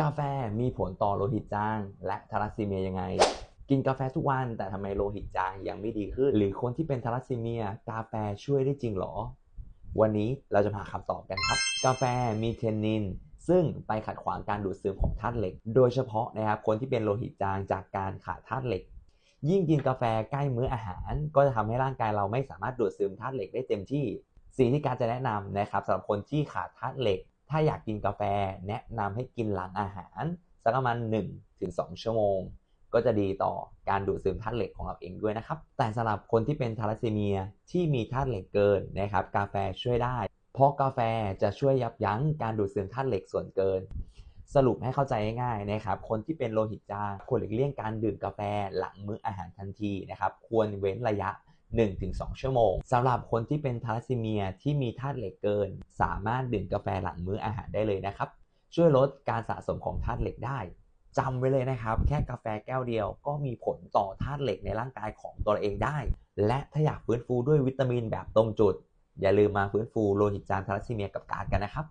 กาแฟมีผลต่อโลหิตจาง และทาลัสซีเมียยังไง กินกาแฟทุกวันแต่ทำไมโลหิตจางยังไม่ดีขึ้น หรือคนที่เป็นทาลัสซีเมีย กาแฟช่วยได้จริงหรอ วันนี้เราจะมาหาคำตอบกันครับ กาแฟมีเทนนิน ซึ่งไปขัดขวางการดูดซึมของธาตุเหล็ก โดยเฉพาะนะครับคนที่เป็นโลหิตจางจากการขาดธาตุเหล็ก ยิ่งกินกาแฟใกล้มื้ออาหาร ก็จะทำให้ร่างกายเราไม่สามารถดูดซึมธาตุเหล็กได้เต็มที่สิ่งที่การจะแนะนำนะครับสำหรับคนที่ขาดธาตุเหล็ก ถ้าอยากกินกาแฟแนะนำให้กินหลังอาหารสักประมาณ1ถึง2ชั่วโมง ก็จะดีต่อการดูดซึมธาตุเหล็กของเราเองด้วยนะครับ แต่สำหรับคนที่เป็นทาลัสซีเมียที่มีธาตุเหล็กเกินนะครับกาแฟช่วยได้ เพราะกาแฟจะช่วยยับยั้งการดูดซึมธาตุเหล็กส่วนเกิน สรุปให้เข้าใจง่ายๆนะครับคนที่เป็นโลหิตจางควรหลีกเลี่ยงการดื่มกาแฟหลังมื้ออาหารทันทีนะครับควรเว้นระยะ 1-2 ชั่วโมงสำหรับคนที่เป็นทาลัสซีเมียที่มีธาตุเหล็กเกิน สามารถดื่มกาแฟหลังมื้ออาหารได้เลยนะครับ ช่วยลดการสะสมของธาตุเหล็กได้จำไว้เลยนะครับ แค่กาแฟแก้วเดียวก็มีผลต่อธาตุเหล็กในร่างกายของตัวเองได้ และถ้าอยากฟื้นฟูด้วยวิตามินแบบตรงจุด อย่าลืมมาฟื้นฟูโลหิตจางทาลัสซีเมียกับการกันนะครับ